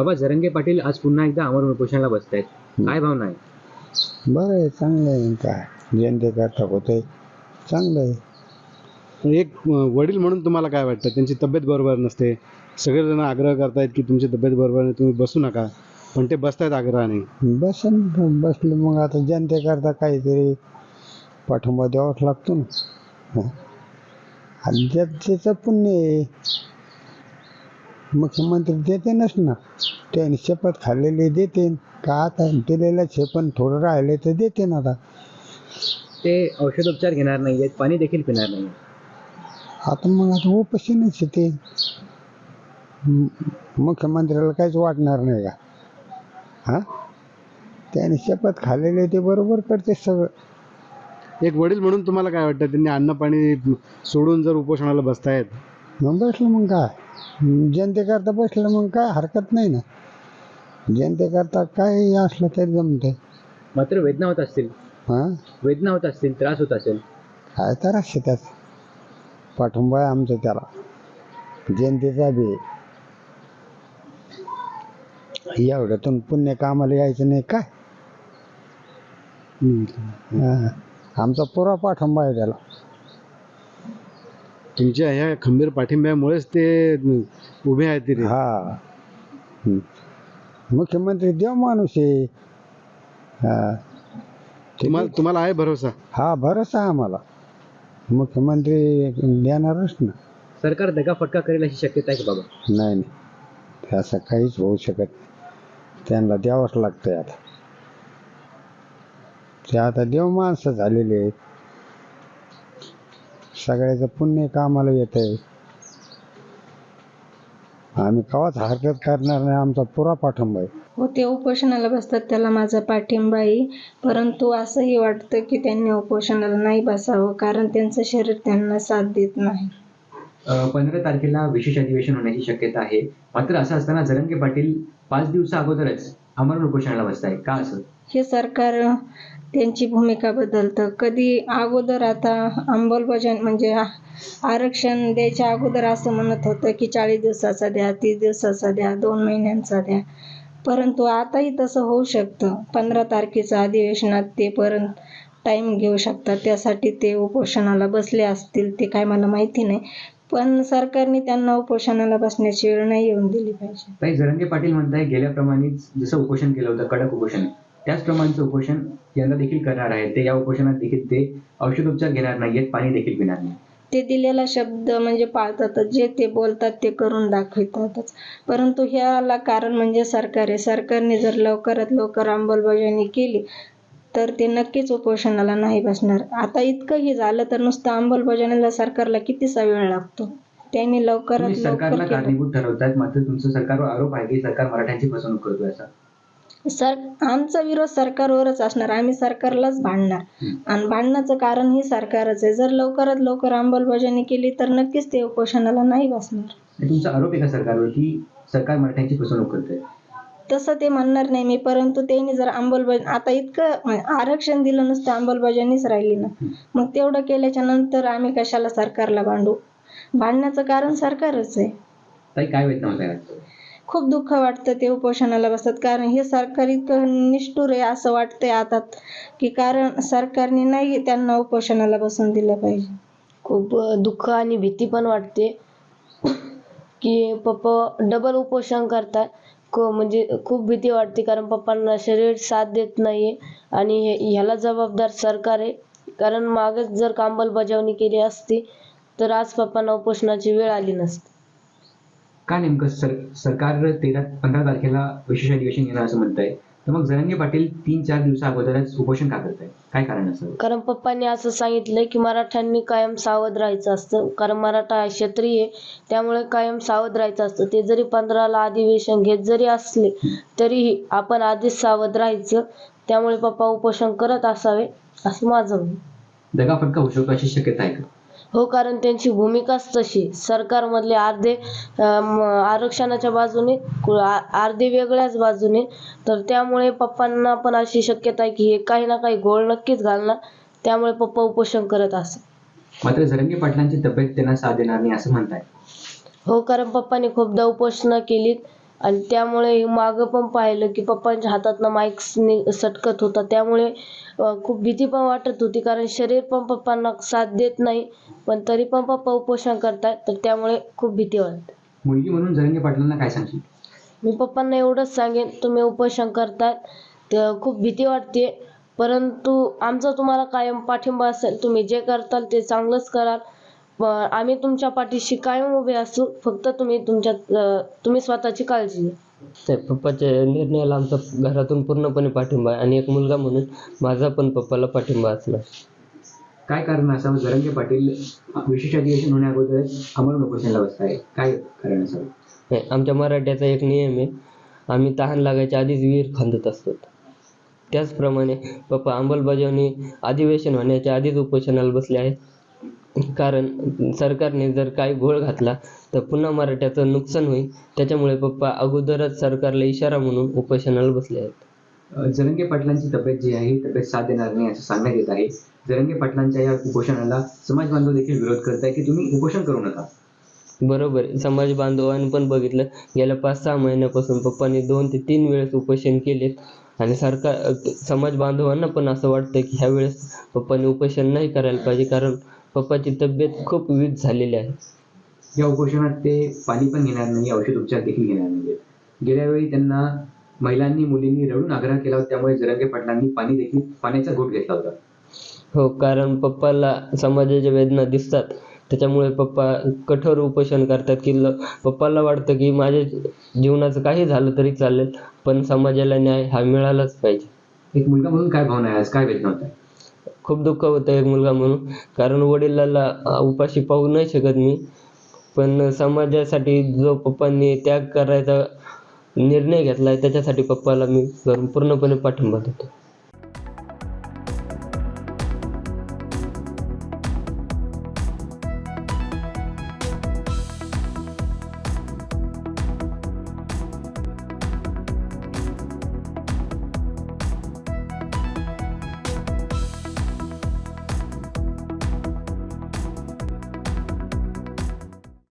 बाबा जरंगे पाटील आज पुन्हा एकदा आमरण उपोषणाला बसतायत. काय भावना आहे? बरं आहे चांगलं आहे काय जनतेकरता होतंय चांगलं आहे. एक अं, वडील म्हणून तुम्हाला काय वाटतं? त्यांची तब्येत बरोबर नसते. सगळेजण आग्रह करतायत की तुमची तब्येत बरोबर नाही तुम्ही बसू नका. पण ते बसतायत आग्रहाने. बसन बसलं मग आता जनतेकरता काहीतरी. पाठिंबा द्यावाच लागतो ना. हं. आणि पुण्य आहे मुख्यमंत्री देतेनच ना त्यांनी शपथ खाल्लेली देते. का आता दिलेलं शपथ थोडं राहिले तर देते ना आता. ते औषधोपचार घेणार नाही आहेत पाणी देखील पिणार नाही आता मग आता उपाशीनच आहे ते म- मुख्यमंत्र्याला काहीच वाटणार नाही का? हां? त्याने शपथ खाल्लेले ते बरोबर करते सगळं. एक वडील म्हणून तुम्हाला काय वाटतं? त्यांनी अन्न पाणी सोडून जर उपोषणाला बसतायत. मग बसलं मग काय? जनतेकरता बसलं मग काय हरकत नाही ना. जनतेकरता काय असलं तरी जमते मात्र वेदना होत असतील. हां? वेदना होत असतील त्रास होत असेल. काय तर असते त्यात. पाठिंबा आहे आमचा त्याला. जनतेचा बी. आहे. एवढ्यातून पुण्य कामाला यायचं नाही काय? हां. आमचा पुरा पाठिंबा आहे त्याला. तुमच्या ह्या खंबीर पाठिंब्यामुळेच ते उभे आहेत तिथे. हा. मुख्यमंत्री देव माणूस आहे. हा. तुम्हाला तुम्हाला आहे भरोसा? हा भरोसा आहे आम्हाला. मुख्यमंत्री देणारच ना. सरकार दगाफटका करेल अशी शक्यता आहे का बाबा? नाही नाही. असं काहीच होऊ शकत नाही. त्यांना द्यावंच लागतंय आता. ते आता देव माणसं झालेले आहेत. सगळ्याचं पुण्य कामाला येत आहे आम्ही कवाच हरकत करणार नाही आमचा पुरा पाठिंबा आहे. हो ते उपोषणाला बसतात त्याला माझा पाठिंबा आहे. परंतु असंही वाटतं की त्यांनी उपोषणाला नाही बसावं कारण त्यांचं शरीर त्यांना साथ देत नाही. पंधरा तारखेला विशेष अधिवेशन होण्याची शक्यता आहे. मात्र असं असताना जरंगे पाटील पाच दिवसा अगोदरच आमरण उपोषणाला बसताय का असं? हे सरकार त्यांची भूमिका बदलतं कधी अगोदर आता अंमलबजावणी म्हणजे आ- आरक्षण द्यायच्या अगोदर असं म्हणत होतं की चाळीस दिवसाचा द्या तीस दिवसाचा द्या दोन महिन्यांचा द्या. परंतु आताही तसं होऊ शकतं. पंधरा तारखेचं अधिवेशनात ते परत टाईम घेऊ शकतात. त्यासाठी ते उपोषणाला बसले असतील ते काय मला माहिती नाही. पण सरकारने त्यांना उपोषणाला बसण्याची वेळ नाही येऊन दिली पाहिजे. ताई जरंगे पाटील म्हणताय गेल्याप्रमाणेच जसं उपोषण केलं होतं कडक उपोषण त्याचप्रमाणेचं उपोषण यंदा देखील करणार आहे ते या उपोषणात देखील ते औषधोपचार घेणार नाहीयेत पाणी देखील पिणार नाही. ते दिलेला शब्द म्हणजे पाळतातच जे ते बोलतात ते करून दाखवतातच. परंतु ह्याला कारण म्हणजे सरकार आहे. सरकारने जर लवकरात लवकर अंमलबजावणी केली तर ते नक्कीच उपोषणाला नाही बसणार. आता इतकंही झालं तर नुसतं अंमलबजावणीला सरकारला कितीसा वेळ लागतो? त्यांनी लवकरात तुम्ही लवकर सरकारला केलं. कारणीभूत ठरवतायत मात्र तुमचं सरकारवर आरोप आहे की सरकार मराठ्यांची फसवणूक करतोय असा. सर आमचा विरोध सरकारवरच असणार. आम्ही सरकारलाच भांडणार. आणि भांडण्याचं कारण ही सरकारच आहे. जर लवकरात लवकर अंमलबजावणी केली तर नक्कीच ते उपोषणाला नाही बसणार. आणि तुमचा आरोप आहे का सरकारवर की सरकार मराठ्यांची फसवणूक करतोय. तसं ते म्हणणार नाही मी परंतु त्यांनी जर अंमलबजावणी आता इतकं आरक्षण दिलं नुसतं अंमलबजावणीच राहिली ना. मग तेवढं केल्याच्यानंतर आम्ही कशाला सरकारला भांडू? भांडण्याचं कारण सरकारच आहे. ताई काय आहे खूप दुःख वाटतं ते उपोषणाला बसतात कारण हे सरकार इतकं निष्ठुर आहे असं वाटतंय आता की कारण सरकारने नाही त्यांना उपोषणाला बसून दिलं पाहिजे. खूप दुःख आणि भीती पण वाटते की पप्पा डबल उपोषण करतात. को म्हणजे खूप भीती वाटते कारण पप्पांना शरीर साथ देत नाहीये. आणि हे- ह्याला जबाबदार सरकार आहे. कारण मागच जर का अंमलबजावणी केली असती तर आज पप्पांना उपोषणाची वेळ आली नसती. का नेमकं सर सरकार तेरा पंधरा तारखेला विशेष अधिवेशन घेणार असं म्हणतंय. तर मग जरंगे पाटील तीन चार दिवसा अगोदरच उपोषण का करताय? काय कारण असं? कारण पप्पांनी असं सांगितलंय की मराठ्यांनी कायम सावध राहायचं असतं. कारण मराठा हा क्षत्रिय आहे त्यामुळे कायम सावध राहायचं असतं. ते जरी पंधराला अधिवेशन घेत जरी असले तरीही आपण आधीच सावध राहायचं. त्यामुळे पप्पा उपोषण करत असावे असं माझं मत. दगाफटका होऊ शकतो अशी शक्यता आहे का? हो कारण त्यांची भूमिकाच तशी. सरकारमधले अर्धे अं, आरक्षणाच्या बाजूने अर्धे वेगळ्याच बाजूने. तर त्यामुळे पप्पांना पण अशी शक्यता आहे की हे काही ना काही घोळ नक्कीच घालणार. त्यामुळे पप्पा उपोषण करत असत मात्र जरंगे पाटलांची तब्येत त्यांना साथ देणार नाही असं म्हणताय. हो कारण पप्पांनी खूपदा उपोषणं केलीत. आणि त्यामुळे मागं पण पाहिलं की पप्पांच्या हातातनं माईक सटकत होता. त्यामुळे खूप भीती पण वाटत होती कारण शरीर पण पप्पांना साथ देत नाही पण तरी पण पप्पा उपोषण करतायत तर त्यामुळे खूप भीती वाटते. मुलगी म्हणून जरंगे पाटलांना काय सांगशील? मी पप्पांना एवढंच सांगेन तुम्ही उपोषण करताय तर खूप भीती वाटते. परंतु आमचा तुम्हाला कायम पाठिंबा असेल तुम्ही जे करताल ते चांगलंच कराल. आम्ही तुमच्या पाठीशी कायम उभे असू फक्त तुम्ही तुमच्या तुम्ही स्वतःची काळजी घ्या. त्या पप्पाच्या निर्णयाला आमचा घरातून पूर्णपणे पाठिंबा आहे आणि एक मुलगा म्हणून माझा पण पप्पाला पाठिंबा असणार काय कारण असावं? जरंगे पाटील विशेष अधिवेशन होण्या अगोदर अमर उपोषणाला बसताय काय कारण असावं? नाही, आमच्या मराठ्याचा एक नियम आहे. आम्ही तहान लागायच्या आधीच विहीर खांदत असतो. त्याचप्रमाणे पप्पा अंमलबजावणी अधिवेशन होण्याच्या आधीच उपोषणाला बसले आहेत. कारण सरकारने जर काही घोळ घातला तर पुन्हा मराठ्याचं नुकसान होईल. त्याच्यामुळे पप्पा अगोदरच सरकारला इशारा म्हणून उपोषणाला बसले आहेत. जरंगे पाटलांची तब्येत जी आहे तब्येत साथ देणार नाही असं सांगण्यात येत आहे. जरंगे पाटलांच्या या उपोषणाला समाज बांधव देखील विरोध करत आहे की तुम्ही उपोषण करू नका? बरोबर. समाज बांधवांनी पण बघितलं गेल्या पाच सहा महिन्यापासून पप्पांनी दोन ते तीन वेळेस उपोषण केलेत. आणि सरकार समाज बांधवांना पण असं वाटतं की ह्या वेळेस पप्पांनी उपोषण नाही करायला पाहिजे कारण पप्पाची तब्येत खूप वीक झालेली आहे. या उपोषणात ते पाणी पण घेणार नाही औषध उपचार देखील घेणार नाही गेल्या वेळी त्यांना महिलांनी मुलींनी रडून आग्रह केला होता त्यामुळे जरंगे पाटलांनी पाणी देखील पाण्याचा घोट घेतला होता. हो कारण पप्पाला समाजाच्या वेदना दिसतात. त्याच्यामुळे पप्पा कठोर उपोषण करतात की ल पप्पाला वाटतं की माझ्या जीवनाचं काही झालं तरी चालेल पण समाजाला न्याय हा मिळालाच पाहिजे. एक मुलगा म्हणून काय भावना आहे? आज काय वेदना होत आहे खूप दुःख होतं एक मुलगा म्हणून. कारण वडिलाला उपाशी पाहू नाही शकत मी. पण समाजासाठी जो पप्पांनी त्याग करायचा निर्णय घेतलाय त्याच्यासाठी पप्पाला मी पूर्णपणे पाठिंबा देतो.